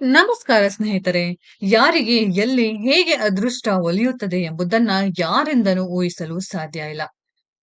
ನಮಸ್ಕಾರ ಸ್ನೇಹಿತರೆ ಯಾರಿಗೆ ಎಲ್ಲಿ ಹೇಗೆ ಅದೃಷ್ಟ ಒಲಿಯುತ್ತದೆ ಎಂಬುದನ್ನ ಯಾರಿಂದನೂ ಊಹಿಸಲು ಸಾಧ್ಯ ಇಲ್ಲ.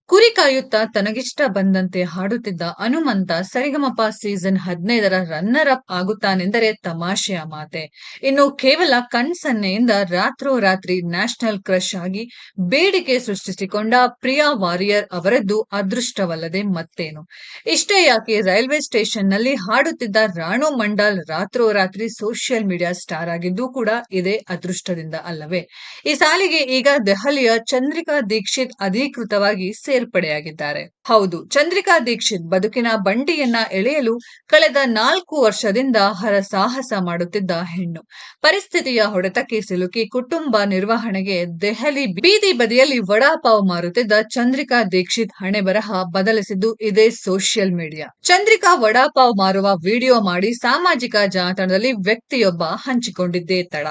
ಕುರಿ ಕಾಯುತ್ತಾ ತನಗಿಷ್ಟ ಬಂದಂತೆ ಹಾಡುತ್ತಿದ್ದ ಹನುಮಂತ ಸರಿಗಮಪ ಸೀಸನ್ ಹದಿನೈದರ ರನ್ನರ್ ಅಪ್ ಆಗುತ್ತಾನೆಂದರೆ ತಮಾಷೆಯ ಮಾತೆ. ಇನ್ನು ಕೇವಲ ಕಣ್ಸನ್ನೆಯಿಂದ ರಾತ್ರೋರಾತ್ರಿ ನ್ಯಾಷನಲ್ ಕ್ರಶ್ ಆಗಿ ಬೇಡಿಕೆ ಸೃಷ್ಟಿಸಿಕೊಂಡ ಪ್ರಿಯಾ ವಾರಿಯರ್ ಅವರದ್ದು ಅದೃಷ್ಟವಲ್ಲದೆ ಮತ್ತೇನು. ಇಷ್ಟೇ ಯಾಕೆ ರೈಲ್ವೆ ಸ್ಟೇಷನ್ನಲ್ಲಿ ಹಾಡುತ್ತಿದ್ದ ರಾಣು ಮಂಡಲ್ ರಾತ್ರೋರಾತ್ರಿ ಸೋಷಿಯಲ್ ಮೀಡಿಯಾ ಸ್ಟಾರ್ ಆಗಿದ್ದು ಕೂಡ ಇದೇ ಅದೃಷ್ಟದಿಂದ ಅಲ್ಲವೇ. ಈ ಸಾಲಿಗೆ ಈಗ ದೆಹಲಿಯ ಚಂದ್ರಿಕಾ ದೀಕ್ಷಿತ್ ಅಧಿಕೃತವಾಗಿ ಸೇರ್ಪಡೆಯಾಗಿದ್ದಾರೆ ಹೌದು, ಚಂದ್ರಿಕಾ ದೀಕ್ಷಿತ್ ಬದುಕಿನ ಬಂಡಿಯನ್ನ ಎಳೆಯಲು ಕಳೆದ ನಾಲ್ಕು ವರ್ಷದಿಂದ ಹರಸಾಹಸ ಮಾಡುತ್ತಿದ್ದ ಹೆಣ್ಣು. ಪರಿಸ್ಥಿತಿಯ ಹೊಡೆತಕ್ಕೆ ಸಿಲುಕಿ ಕುಟುಂಬ ನಿರ್ವಹಣೆಗೆ ದೆಹಲಿ ಬೀದಿ ಬದಿಯಲ್ಲಿ ವಡಾಪಾವ್ ಮಾರುತ್ತಿದ್ದ ಚಂದ್ರಿಕಾ ದೀಕ್ಷಿತ್ ಹಣೆ ಬರಹ ಬದಲಿಸಿದ್ದು ಇದೇ ಸೋಷಿಯಲ್ ಮೀಡಿಯಾ. ಚಂದ್ರಿಕಾ ವಡಾಪಾವ್ ಮಾರುವ ವಿಡಿಯೋ ಮಾಡಿ ಸಾಮಾಜಿಕ ಜಾಲತಾಣದಲ್ಲಿ ವ್ಯಕ್ತಿಯೊಬ್ಬ ಹಂಚಿಕೊಂಡಿದ್ದೇ ತಡ.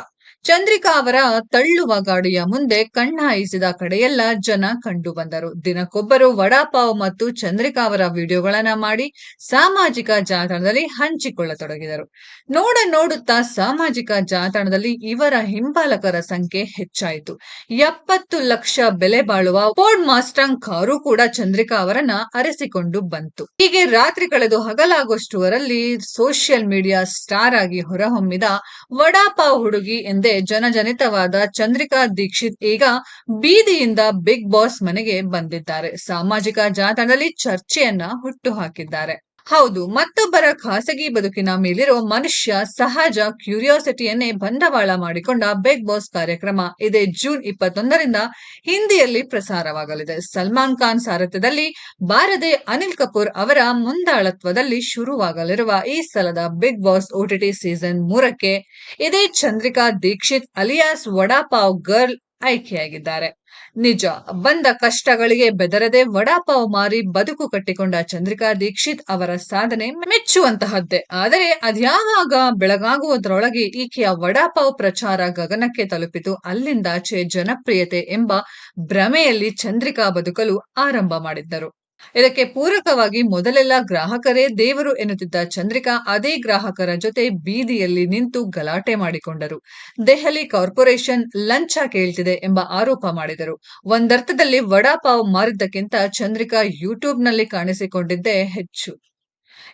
ಚಂದ್ರಿಕಾ ಅವರ ತಳ್ಳುವ ಗಾಡಿಯ ಮುಂದೆ ಕಣ್ಣಾಯಿಸಿದ ಕಡೆಯೆಲ್ಲ ಜನ ಕಂಡು ಬಂದರು. ದಿನಕ್ಕೊಬ್ಬರು ವಡಾಪಾವ್ ಮತ್ತು ಚಂದ್ರಿಕಾ ಅವರ ವಿಡಿಯೋಗಳನ್ನ ಮಾಡಿ ಸಾಮಾಜಿಕ ಜಾಲತಾಣದಲ್ಲಿ ಹಂಚಿಕೊಳ್ಳತೊಡಗಿದರು. ನೋಡ ನೋಡುತ್ತಾ ಸಾಮಾಜಿಕ ಜಾಲತಾಣದಲ್ಲಿ ಇವರ ಹಿಂಬಾಲಕರ ಸಂಖ್ಯೆ ಹೆಚ್ಚಾಯಿತು. ಎಪ್ಪತ್ತು ಲಕ್ಷ ಬೆಲೆ ಬಾಳುವ ಫೋರ್ಡ್ ಮಾಸ್ಟಂಗ್ ಕಾರು ಕೂಡ ಚಂದ್ರಿಕಾ ಅವರನ್ನ ಅರೆಸಿಕೊಂಡು ಬಂತು. ಹೀಗೆ ರಾತ್ರಿ ಕಳೆದು ಹಗಲಾಗುವಷ್ಟುವರಲ್ಲಿ ಸೋಷಿಯಲ್ ಮೀಡಿಯಾ ಸ್ಟಾರ್ ಆಗಿ ಹೊರಹೊಮ್ಮಿದ ವಡಾಪಾವ್ ಹುಡುಗಿ ಎಂದೇ ಜನಜನಿತವಾದ ಚಂದ್ರಿಕಾ ದೀಕ್ಷಿತ್ ಈಗ ಬೀದಿಯಿಂದ ಬಿಗ್ ಬಾಸ್ ಮನೆಗೆ ಬಂದಿದ್ದಾರೆ. ಸಾಮಾಜಿಕ ಜಾಲತಾಣದಲ್ಲಿ ಚರ್ಚೆಯನ್ನ ಹುಟ್ಟುಹಾಕಿದ್ದಾರೆ ಹೌದು, ಮತ್ತೊಬ್ಬರ ಖಾಸಗಿ ಬದುಕಿನ ಮೇಲಿರೋ ಮನುಷ್ಯ ಸಹಜ ಕ್ಯೂರಿಯಾಸಿಟಿಯನ್ನೇ ಬಂಡವಾಳ ಮಾಡಿಕೊಂಡ ಬಿಗ್ ಬಾಸ್ ಕಾರ್ಯಕ್ರಮ ಇದೇ ಜೂನ್ ಇಪ್ಪತ್ತೊಂದರಿಂದ ಹಿಂದಿಯಲ್ಲಿ ಪ್ರಸಾರವಾಗಲಿದೆ. ಸಲ್ಮಾನ್ ಖಾನ್ ಸಾರಥ್ಯದಲ್ಲಿ ಬಾರದೆ ಅನಿಲ್ ಕಪೂರ್ ಅವರ ಮುಂದಾಳತ್ವದಲ್ಲಿ ಶುರುವಾಗಲಿರುವ ಈ ಸಲದ ಬಿಗ್ ಬಾಸ್ ಓಟಿಟಿ ಸೀಸನ್ ಮೂರಕ್ಕೆ ಇದೇ ಚಂದ್ರಿಕಾ ದೀಕ್ಷಿತ್ ಅಲಿಯಾಸ್ ವಡಾಪಾವ್ ಗರ್ಲ್ ಆಯ್ಕೆಯಾಗಿದ್ದಾರೆ. ನಿಜ, ಬಂದ ಕಷ್ಟಗಳಿಗೆ ಬೆದರದೆ ವಡಾಪಾವ್ ಮಾರಿ ಬದುಕು ಕಟ್ಟಿಕೊಂಡ ಚಂದ್ರಿಕಾ ದೀಕ್ಷಿತ್ ಅವರ ಸಾಧನೆ ಮೆಚ್ಚುವಂತಹದ್ದೇ. ಆದರೆ ಅದ್ಯಾವಾಗ ಬೆಳಗಾಗುವುದರೊಳಗೆ ಈಕೆಯ ವಡಾಪಾವ್ ಪ್ರಚಾರ ಗಗನಕ್ಕೆ ತಲುಪಿತು ಅಲ್ಲಿಂದಾಚೆ ಜನಪ್ರಿಯತೆ ಎಂಬ ಭ್ರಮೆಯಲ್ಲಿ ಚಂದ್ರಿಕಾ ಬದುಕಲು ಆರಂಭ ಮಾಡಿದ್ದರು. ಇದಕ್ಕೆ ಪೂರಕವಾಗಿ ಮೊದಲೆಲ್ಲ ಗ್ರಾಹಕರೇ ದೇವರು ಎನ್ನುತ್ತಿದ್ದ ಚಂದ್ರಿಕಾ ಅದೇ ಗ್ರಾಹಕರ ಜೊತೆ ಬೀದಿಯಲ್ಲಿ ನಿಂತು ಗಲಾಟೆ ಮಾಡಿಕೊಂಡರು. ದೆಹಲಿ ಕಾರ್ಪೊರೇಷನ್ ಲಂಚ ಕೇಳ್ತಿದೆ ಎಂಬ ಆರೋಪ ಮಾಡಿದರು. ಒಂದರ್ಥದಲ್ಲಿ ವಡಾಪಾವ್ ಮಾರಿದ್ದಕ್ಕಿಂತ ಚಂದ್ರಿಕಾ ಯೂಟ್ಯೂಬ್ನಲ್ಲಿ ಕಾಣಿಸಿಕೊಂಡಿದ್ದೇ ಹೆಚ್ಚು.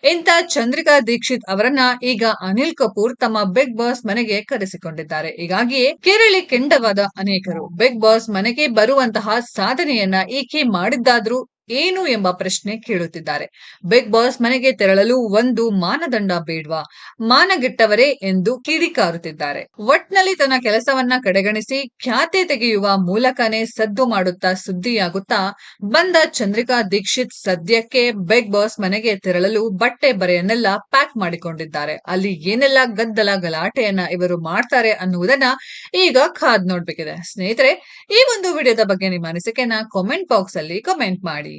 ಇಂಥ ಚಂದ್ರಿಕಾ ದೀಕ್ಷಿತ್ ಅವರನ್ನ ಈಗ ಅನಿಲ್ ಕಪೂರ್ ತಮ್ಮ ಬಿಗ್ ಬಾಸ್ ಮನೆಗೆ ಕರೆಸಿಕೊಂಡಿದ್ದಾರೆ. ಹೀಗಾಗಿಯೇ ಕೇರಳಿ ಕೆಂಡವಾದ ಅನೇಕರು. ಬಿಗ್ ಬಾಸ್ ಮನೆಗೆ ಬರುವಂತಹ ಸಾಧನೆಯನ್ನ ಈಕೆ ಮಾಡಿದ್ದಾದ್ರೂ ಏನು ಎಂಬ ಪ್ರಶ್ನೆ ಕೇಳುತ್ತಿದ್ದಾರೆ. ಬಿಗ್ ಬಾಸ್ ಮನೆಗೆ ತೆರಳಲು ಒಂದು ಮಾನದಂಡ ಬೇಡ್ವಾ? ಮಾನಗಿಟ್ಟವರೇ ಎಂದು ಕಿಡಿಕಾರುತ್ತಿದ್ದಾರೆ. ಒಟ್ನಲ್ಲಿ ತನ್ನ ಕೆಲಸವನ್ನ ಕಡೆಗಣಿಸಿ ಖ್ಯಾತೆ ತೆಗೆಯುವ ಮೂಲಕನೇ ಸದ್ದು ಮಾಡುತ್ತಾ ಸುದ್ದಿಯಾಗುತ್ತಾ ಬಂದ ಚಂದ್ರಿಕಾ ದೀಕ್ಷಿತ್ ಸದ್ಯಕ್ಕೆ ಬಿಗ್ ಬಾಸ್ ಮನೆಗೆ ತೆರಳಲು ಬಟ್ಟೆ ಬರೆಯನ್ನೆಲ್ಲ ಪ್ಯಾಕ್ ಮಾಡಿಕೊಂಡಿದ್ದಾರೆ. ಅಲ್ಲಿ ಏನೆಲ್ಲ ಗದ್ದಲ ಗಲಾಟೆಯನ್ನ ಇವರು ಮಾಡ್ತಾರೆ ಅನ್ನುವುದನ್ನ ಈಗ ಖಾದ್ ನೋಡ್ಬೇಕಿದೆ. ಸ್ನೇಹಿತರೆ, ಈ ಒಂದು ವಿಡಿಯೋದ ಬಗ್ಗೆ ನಿಮ್ಮ ಅನಿಸಿಕೆನ ಕಾಮೆಂಟ್ ಬಾಕ್ಸ್ ಅಲ್ಲಿ ಕಮೆಂಟ್ ಮಾಡಿ.